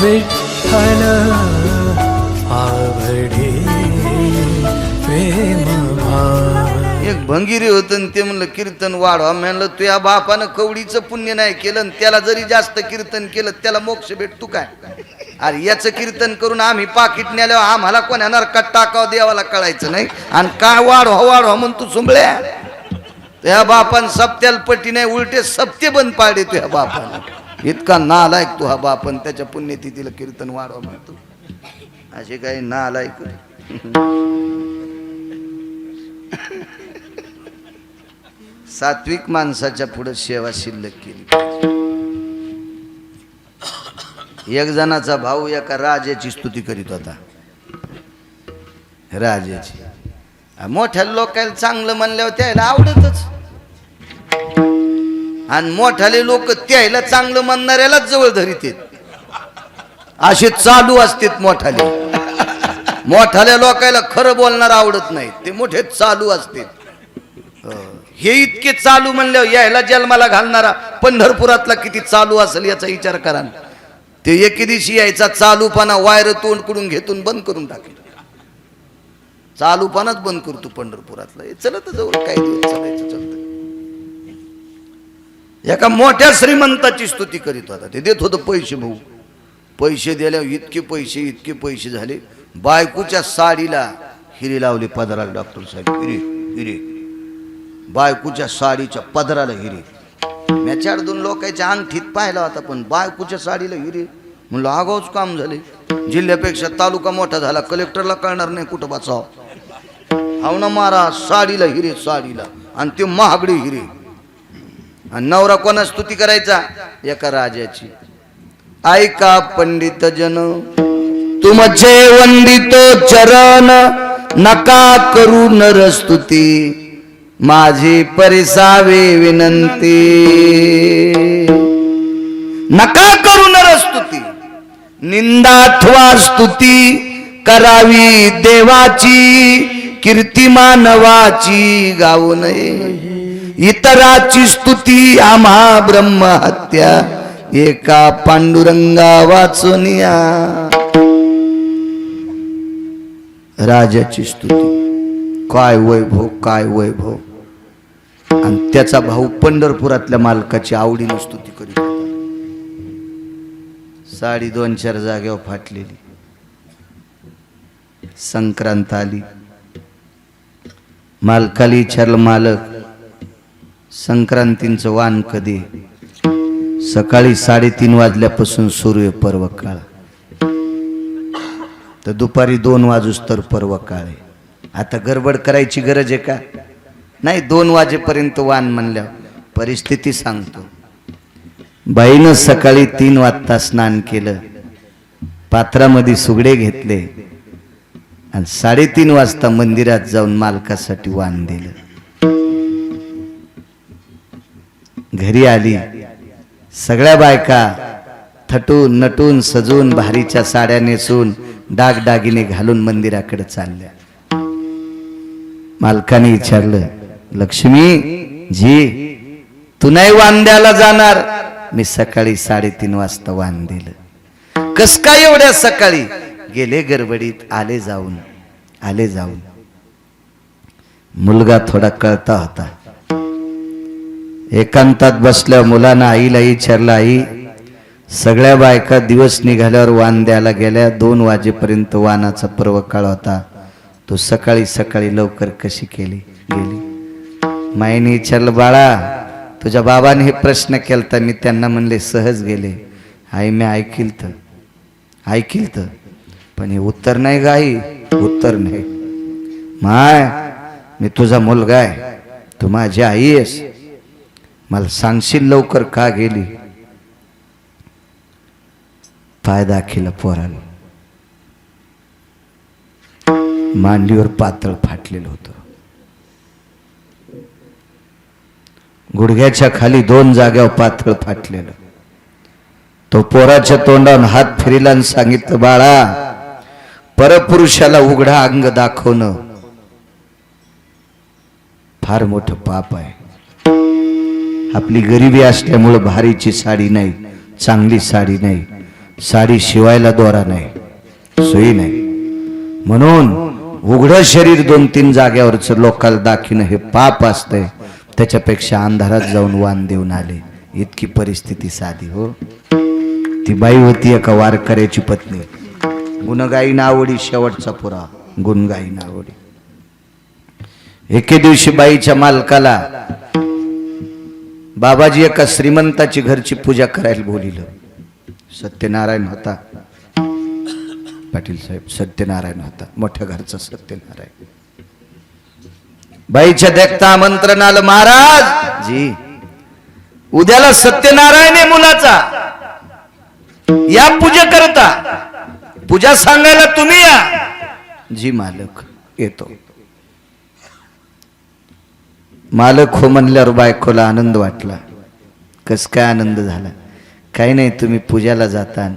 विठ्ठल आवडे प्रेम एक भंगिरी होत ते म्हणलं कीर्तन वाढवा. म्हणलं तू या बापानं कवडीचं पुण्य नाही केलं आणि त्याला जरी जास्त कीर्तन केलं त्याला मोक्ष भेटतो काय? अरे याचं कीर्तन करून आम्ही पाकिट नेल्यावर आम्हाला कोण्या नरकात टाकावं देवाला कळायचं नाही. आणि काय वाढवा वाढवा म्हणून तू सुंबळ्या तुझ्या बापान सप्त्याला पटी नाही उलटे सप्ते बंद पाडे तुझ्या बापानं. इतका नालायक तू हा बापन त्याच्या पुण्यतिथीला कीर्तन वाढवा म्हणतो. असे काही नालायक सात्विक माणसाच्या पुढे सेवा शिल्लक केली. एक जणाचा भाऊ एका राजाची स्तुती करीत होता. राजाची. मोठ्या लोकांना चांगलं म्हणल्यावर त्याला आवडतच. आणि मोठाले लोक त्याला चांगलं म्हणणाऱ्यालाच जवळ धरीत असे चालू असतात मोठाले. मोठाल्या लोकांना खरं बोलणार आवडत नाही. ते मोठे चालू असतात. हे इतके चालू म्हणल्यावर यायला जन्माला घालणारा पंढरपुरातला किती चालू असेल याचा विचार करा ते एके दिवशी यायचा चालूपणा वायर तोंडकडून घेतून बंद करून टाकेल. चालूपणाच बंद करतो पंढरपुरातला. हे चलत जवळ काही दिवस चालायचं चालतं एका मोठ्या श्रीमंताची स्तुती करीत होता. ते देत होतं पैसे भाऊ. पैसे दिल्यावर इतके पैसे इतके पैसे झाले. बायकोच्या साडीला हिरे लावले पदराला डॉक्टर साहेब. हिरे हिरे. बायकोच्या साडीच्या पदराला हिरे. मी चार दोन लोकांच्या अंगठीत पाहिला होता पण बायकोच्या साडीला हिरे. म्हणलं आगाऊच काम झाले. जिल्ह्यापेक्षा तालुका मोठा झाला. कलेक्टरला कळणार नाही कुठं बचाव हाव ना मारा साडीला हिरे साडीला. आणि ते महागडे हिरे. आणि नवरा कोणा स्तुती करायचा? एका राजाची. ऐका पंडित जन तुमचे वंदित चरण नका करू नर स्तुती माझी परिसावे विनंती. नका करू नर स्तुती निंदाथवा स्तुती करावी देवाची कीर्ती मानवाची गाऊ नये. इतराची स्तुती आम्हा ब्रह्महत्या. एका पांडुरंगा वाचुनिया राजाची स्तुती. काय वैभव काय वैभव. आणि त्याचा भाऊ पंढरपुरातल्या मालकाची आवडीनं स्तुती करीत साडी दोन चार जागेवर फाटलेली. संक्रांत आली. मालकाला विचारलं मालक संक्रांतींचं वाण कधी? सकाळी साडेतीन वाजल्यापासून सुरू आहे पर्व काळ तर दुपारी दोन वाजूस तर पर्व काळ आहे. आता गडबड करायची गरज आहे का? नाही दोन वाजेपर्यंत वाण म्हणल्यावर परिस्थिती सांगतो. बाईनं सकाळी तीन वाजता स्नान केलं. पात्रामध्ये सुगडे घेतले. आणि साडेतीन वाजता मंदिरात जाऊन मालकासाठी वाण दिलं. घरी आली. सगळ्या बायका थटून नटून सजून भारीच्या साड्या नेसून दागदागिने घालून मंदिराकडे चालल्या. मालकाने विचारलं लक्ष्मी जी तू नाही वांद्याला जाणार? मी सकाळी साडेतीन वाजता वान दिलं कस काय एवढ्या सकाळी? गेले गडबडीत आले जाऊन आले जाऊन. मुलगा थोडा कळता होता. एकांतात बसल्या मुलानं आईला विचारलं आई. सगळ्या बायका दिवस निघाल्यावर वाण द्यायला गेल्या. दोन वाजेपर्यंत वानाचा पर्व काळ होता. तू सकाळी सकाळी लवकर कशी केली? गेली. माईने विचारलं बाळा तुझ्या बाबाने हे प्रश्न केलता. मी त्यांना म्हणले सहज गेले. आई मी ऐकील तर ऐकील तर पण हे उत्तर नाही ग आई. उत्तर नाही. माय मी तुझा मुलगा आहे. तू माझी आई आहेस. मला सांगशील लवकर का गेली? पाय दाखिला पोराला मांडीवर पातळ फाटलेलं होतं. गुडघ्याच्या खाली दोन जाग्यावर पातळ फाटलेलं. तो पोराच्या तोंडावर हात फिरिला आणि सांगितलं बाळा परपुरुषाला उघडा अंग दाखवणं फार मोठं पाप आहे. आपली गरिबी असल्यामुळं भारीची साडी नाही चांगली साडी नाही साडी शिवायला दोरा नाही सोयी नाही. म्हणून उघडं शरीर दोन तीन जाग्यावरच लोकाला दाखविणं हे पाप असतंय त्याच्यापेक्षा अंधारात जाऊन वाण देऊन आले. इतकी परिस्थिती साधी हो. ती बाई होती एका वारकऱ्याची पत्नी. गुणगाई नावडी शेवटचा पुरा. गुणगाई नावडी. एके दिवशी बाईच्या मालकाला बाबाजी एका श्रीमंताची घरची पूजा करायला बोलिलं. सत्यनारायण होता. पाटील साहेब सत्यनारायण होता. मोठ्या घरचा सत्यनारायण. बाईच्या देखता आमंत्रण आलं महाराज! जी. उद्याला सत्यनारायण आहे मुलाचा. या पूजा करता. पूजा सांगायला तुम्ही या. जी मालक येतो. मालक हो म्हणल्यावर बायकोला आनंद वाटला. कस काय आनंद झाला? काही नाही तुम्ही पूजाला जाता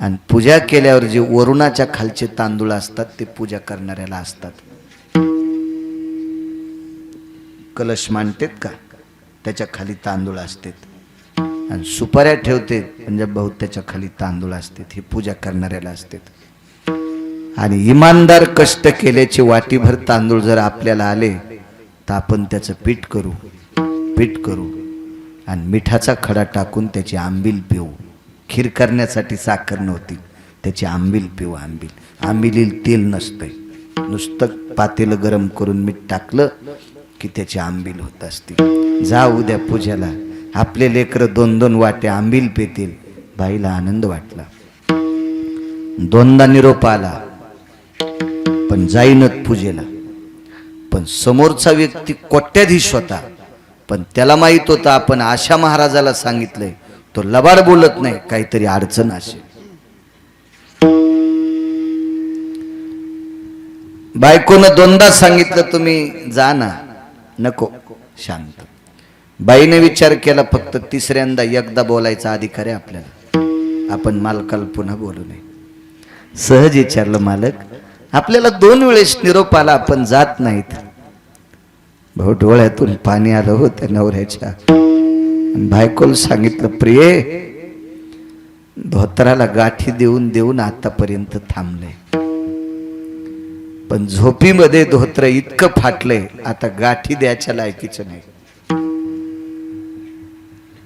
आणि पूजा केल्यावर जे वरुणाच्या खालचे तांदूळ असतात ते पूजा करणाऱ्याला असतात. कलश मांडतेत का? त्याच्याखाली तांदूळ असतात. आणि सुपाऱ्या ठेवते म्हणजे भाऊ त्याच्याखाली तांदूळ असतात. हे पूजा करणाऱ्याला असतात. आणि इमानदार कष्ट केल्याचे वाटीभर तांदूळ जर आपल्याला आले आपण त्याचं पीठ करू पीठ करू आणि मिठाचा खडा टाकून त्याची आंबील पिऊ. खीर करण्यासाठी साखर नव्हती त्याची आंबील पिऊ आंबील. आंबिलील तेल नसतंय. नुसतं पातेलं गरम करून मीठ टाकलं की त्याची आंबील होत असते. जा उद्या पूजेला. आपले लेकरं दोन दोन वाटे आंबील पेतील. बाईला आनंद वाटला. दोनदा निरोप आला पण जाईनच पूजेला. पण समोरचा व्यक्ती कोट्याधीश होता. पण त्याला माहीत होता आपण आशा महाराजाला सांगितलंय तो लबाड बोलत नाही काहीतरी अडचण असेल. बायकोनं दोनदा सांगितलं तुम्ही जा ना नको शांत. बाईने विचार केला फक्त तिसऱ्यांदा एकदा बोलायचा अधिकार आहे आपल्याला. आपण मालकाला पुन्हा बोलू नये. सहज विचारलं मालक आपल्याला दोन वेळेस निरोपाला आपण जात नाहीत. भाऊ डोळ्यातून पाणी आलं हो त्या नवऱ्याच्या. बायकोल बायकोला सांगितलं प्रिये धोत्राला गाठी देऊन देऊन आतापर्यंत थांबले. पण झोपीमध्ये धोत्र इतकं फाटलंय आता गाठी द्यायच्या लायकीचं नाही.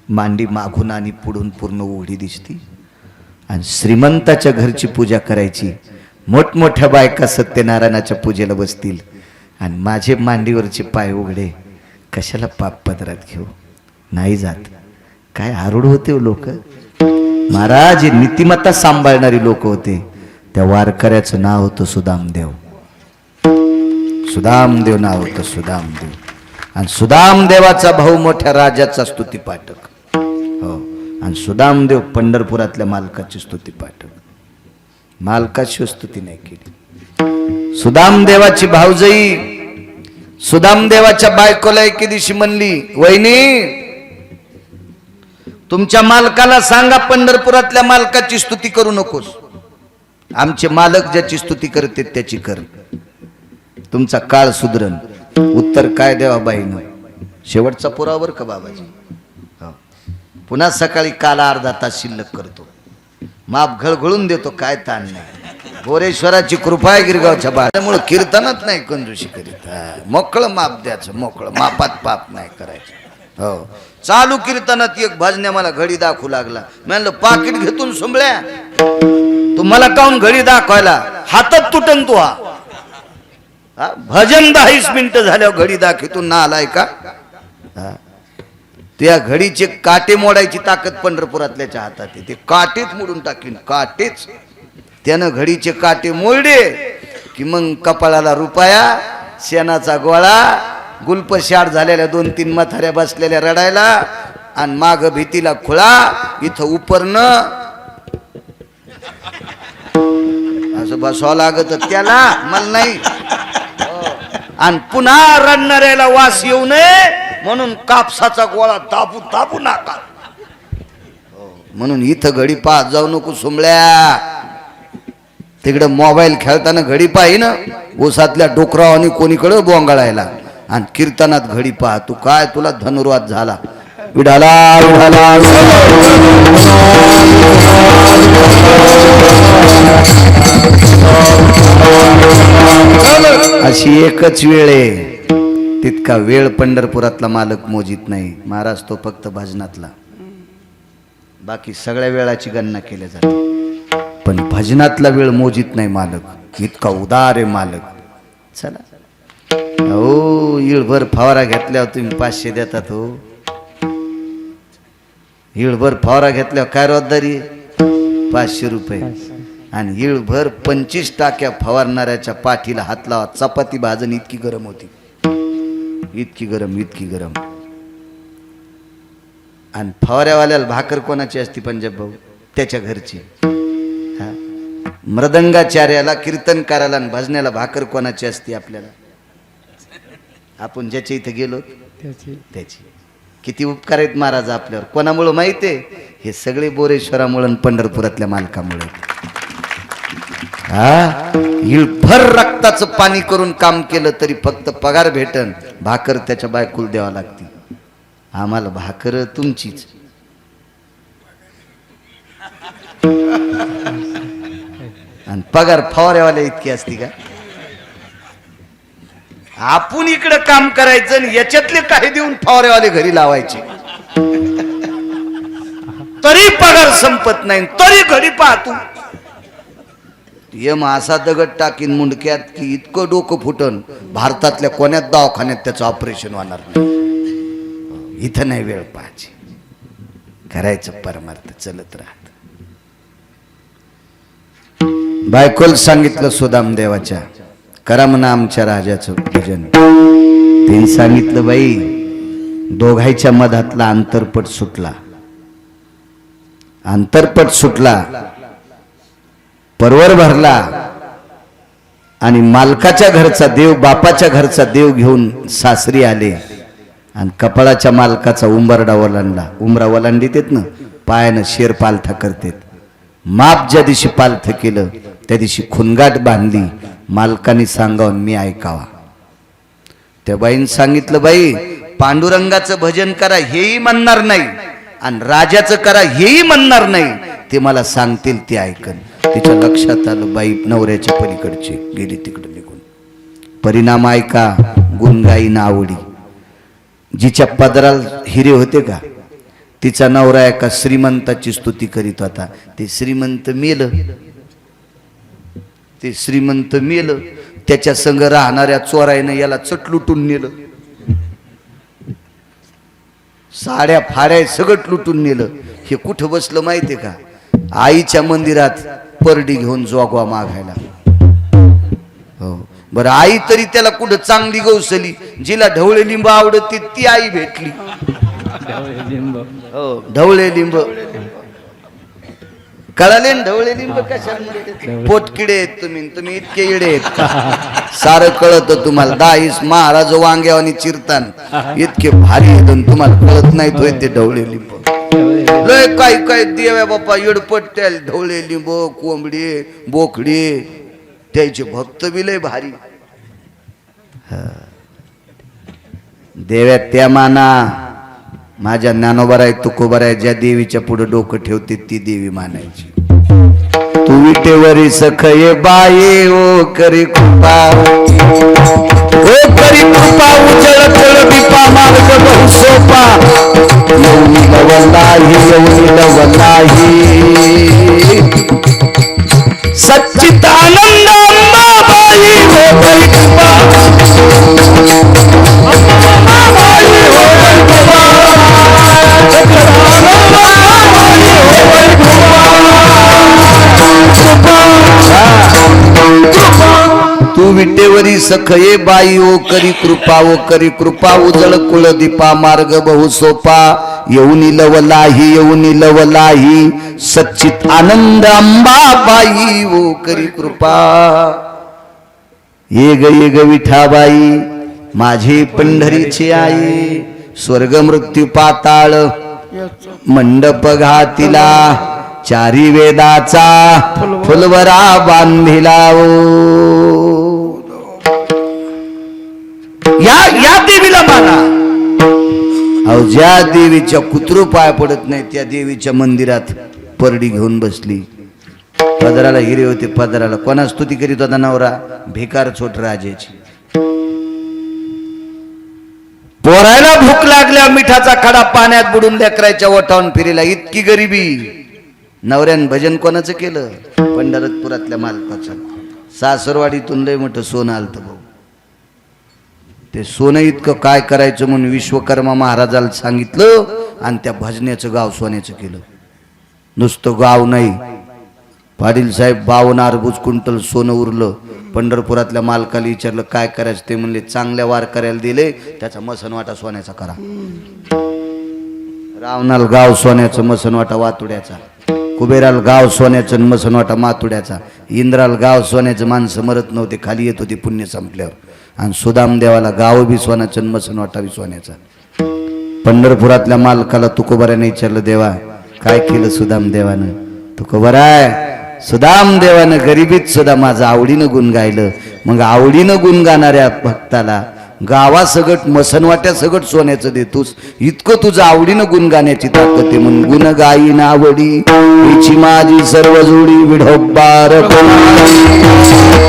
मांडी मागून आणि पुढून पूर्ण ओढी दिसती. आणि श्रीमंताच्या घरची पूजा करायची. मोठमोठ्या बायका सत्यनारायणाच्या पूजेला बसतील. आणि माझे मांडीवरचे पाय उघडे. कशाला पाप पदरात घेऊ? नाही जात. काय आरूढ होते हो लोक? महाराज हे नीतिमत्ता सांभाळणारी लोक होते. त्या वारकऱ्याचं नाव होतं सुदामदेव. सुदामदेव नाव होतं सुदामदेव. आणि सुदामदेवाचा भाऊ मोठ्या राजाचा स्तुती पाठक हो. आणि सुदामदेव पंढरपुरातल्या मालकाची स्तुती पाठक मालकाची स्तुती नाही केली. सुदामदेवाची भाऊजई सुदामदेवाच्या बायकोला एके दिवशी म्हणली वहिनी तुमच्या मालकाला सांगा पंढरपुरातल्या मालकाची स्तुती करू नकोस. आमचे मालक ज्याची स्तुती करते त्याची कर. तुमचा काळ सुधरण उत्तर काय देवा बाईनं? शेवटचा पुरावर का बाबाजी? हो. पुन्हा सकाळी काला अर्धा तास शिल्लक करतो. माप घळघळून देतो काय ताण नाही. बोरेश्वराची कृपा आहे गिरगावच्या बा त्यामुळे कीर्तनच नाही कंजूशी करीत. मोकळं माप द्यायचं मोकळं. मापात पाप नाही करायचं. हो. चालू कीर्तनात एक भजन्या मला घडी दाखवू लागला. म्हणलं पाकिट घेतून सुंबळ्या. तुम्हाला काऊन घडी दाखवायला? हातात तुटन तू हा. भजन दहावीस मिनिटं झाल्यावर घडी दाखवितून ना आलाय का? हा? त्या घडीचे काटे मोडायची ताकद पंढरपुरातल्याच्या हातात आहे ते काटेच मोडून टाकीन काटेच. त्यानं घडीचे काटे मोडले की मग कपाळाला रुपया शेणाचा गोळा गुलपशाड झालेल्या दोन तीन मथाऱ्या बसलेल्या रडायला आणि माग भीतीला खुळा इथं उपरणं. असं बसवा लागत त्याला मला नाही. आणि पुन्हा रडणाऱ्याला वास येऊ नये. म्हणून कापसाचा गोळा दाबू दाबू नाका. हो, म्हणून इथं घडी पाहत जाऊ नको सुमळ्या तिकडं मोबाईल खेळताना घडी पाही ना ओसातल्या डोकरावानी कोणीकडं बोंगाळायला. आणि कीर्तनात घडी पहा तू काय तुला धनुर्वाद झाला. विडाला विढाला अशी एकच वेळ आहे. तितका वेळ पंढरपुरातला मालक मोजित नाही. महाराज तो फक्त भजनातला. बाकी सगळ्या वेळाची गणना केल्या जाते पण भजनातला वेळ मोजित नाही मालक. इतका उदार आहे मालक. चला. हो इळभर फवारा घेतल्यावर तुम्ही पाचशे देतात हो. इळभर फवारा घेतल्यावर काय रोजदारी? पाचशे रुपये. आणि इळभर पंचवीस टाक्या फवारणाऱ्याच्या पाठीला हात लावा. चपाती भाजन इतकी गरम होती. इतकी गरम इतकी गरम. आणि फवाऱ्यावाल्याला भाकर कोणाची असती पंजाब भाऊ? त्याच्या घरची. हा. मृदंगाचार्याला कीर्तनकाराला आणि भजण्याला भाकर कोणाची असती आपल्याला? आपण ज्याच्या इथं गेलो त्याची. किती उपकार आहेत महाराज आपल्यावर. कोणामुळं माहिती आहे? हे सगळे बोरेश्वरामुळं पंढरपुरातल्या मालकामुळे हा? रक्ताचं पाणी करून काम केलं तरी फक्त पगार भेटन. भाकर त्याच्या बायकुल द्यावा लागते. आम्हाला भाकर तुमचीच. आणि पगार फवाऱ्यावाल्या इतकी असती का? आपण इकडं काम करायचं आणि याच्यातले काही देऊन फवारेवाले घरी लावायचे. तरी पगार संपत नाही तरी घरी पाहतो. यम असा दगड टाकीन मुंडक्यात की इतकं डोकं फुटन भारतातल्या कोण्यात दवाखान्यात त्याचं ऑपरेशन होणार नाही. इथं नाही वेळ पाहायची. करायचं परमार्थ चलत राहत. बायकोल सांगितलं सुदाम देवाच्या करा म्हणा आमच्या राजाचं भजन त्यांनी सांगितलं बाई दोघांच्या मधातला अंतरपट सुटला. अंतरपट सुटला परवर भरला आणि मालकाच्या घरचा देव बापाच्या घरचा देव घेऊन सासरी आले आणि कपाळाच्या मालकाचा उंबरडा ओलांडला. उमरा ओलांडीत येत ना? पायानं शेर पालथा करतेत. माप ज्या दिवशी पालथं केलं त्या दिवशी खुनगाट बांधली. मालकाने सांगावं मी ऐकावा. त्या बाईनं सांगितलं बाई पांडुरंगाचं भजन करा हेही म्हणणार नाही. आणि राजाचं करा हेही म्हणणार नाही. ते मला सांगतील ते ऐकन. तिच्या लक्षात आलं बाई नवऱ्याच्या पलीकडचे गेली तिकडे निघून. परिणाम ऐका गुणगाई ना आवडी जिच्या पदराला हिरे होते का? तिचा नवरा एका श्रीमंताची स्तुती करीत होता. ते श्रीमंत मेल. ते श्रीमंत मेल. त्याच्या संग राहणाऱ्या चोरायनं याला चटलुटून नेलं. साड्या फाड्या सगळं लुटून नेलं. हे कुठं बसलं माहितीये का? आईच्या मंदिरात परडी घेऊन जोगवा मागायला. हो. बरं आई तरी त्याला कुठं चांगली गौसली जिला ढवळे लिंब आवडत ती- ती आई भेटली. हो ढवळे लिंब. कळाले ढवळे लिंब कशा पोटकिडे आहेत तुम्ही तुम्ही इतके इडे आहेत सारं कळत तुम्हाला. दाईस महाराज वांग्यावानी चिरतान. इतके भारी आहेत तुम्हाला कळत नाही तो ते ढवळे लिंब. लय काय काय देव्या बाप्पा येडपट्ट्या त्या ढवळे लिंब कोंबडी बोकडी. त्याचे भक्त बी लय भारी. देव्या त्या माना माझ्या ज्ञानोबर आहे तुकोबर आहे ज्या देवीच्या पुढे डोकं ठेवते ती देवी मानायची. तू विटेवरी सखये बाये ओ करी कृपा ओ करी कृपा उजळ तळ दीपा मार्ग बहु सोपा. येऊन लवलाही येऊन लवलाही तू विटेवरी सखये बाई ओ करी कृपा ओ करी कृपा उजळ कुळ दीपा मार्ग बहु सोपा. येऊनी लवलाही येऊनी लवलाही सच्चित आनंद अंबाबाई ओ करी कृपा. ये ग ये ग विठाबाई माझी पंढरीची आई स्वर्ग मृत्यू पाताळ मंडप घातिला चारी वेदाचा फुलवरा बांधिला ओ. या या देवीला माना. अहो ज्या देवीच्या कुत्रू पाय पडत नाही त्या देवीच्या मंदिरात परडी घेऊन बसली. पदराला हिरे होते पदराला. कोणा स्तुती करीत होता नवरा? भिकार छोट राजाची. पोरायला भूक लागल्या मिठाचा खडा पाण्यात बुडून लेकरायच्या ओठावून फिरेला. इतकी गरिबी. नवऱ्यान भजन कोणाचं केलं? पंढरपुरातल्या मालकाचं. सासरवाडीतून लय मोठं सोनं आलतं भाऊ. ते सोनं इतकं काय करायचं म्हणून विश्वकर्मा महाराजाला सांगितलं आणि त्या भजण्याचं गाव सोन्याचं केलं. नुसतं गाव नाही. पाटील साहेब बावन्न अर्बुज कुंटल सोनं उरलं. पंढरपुरातल्या मालकाला विचारलं काय करायचं? ते म्हणले चांगल्या वार करायला दिले त्याचा मसनवाटा सोन्याचा करा. रावणाल गाव सोन्याचं मसनवाटा वातुड्याचा. कुबेराल गाव सोन्याचं मसनवाटा मातुड्याचा. इंद्राल गाव सोन्याचं माणसं मरत नव्हते खाली येत होते पुण्य संपल्यावर. आणि सुदाम देवाला गाव बी सोन्याचं आणि मसनवाटा बी सोन्याचा पंढरपुरातल्या मालकाला तुकोबऱ्याने विचारलं देवा काय केलं सुदाम देवानं? तुकोबराय सुदाम देवानं गरिबीत सुद्धा माझं आवडीनं गुण गायलं. मग आवडीनं गुण गाणाऱ्या भक्ताला गावासगट मसनवाट्या सगट सोन्याचं देतोस. इतकं तुझं आवडीनं गुण गाण्याची ताकद आहे. म्हणून गुण गाई आवडी हिची माझी सर्व जोडी विढोबार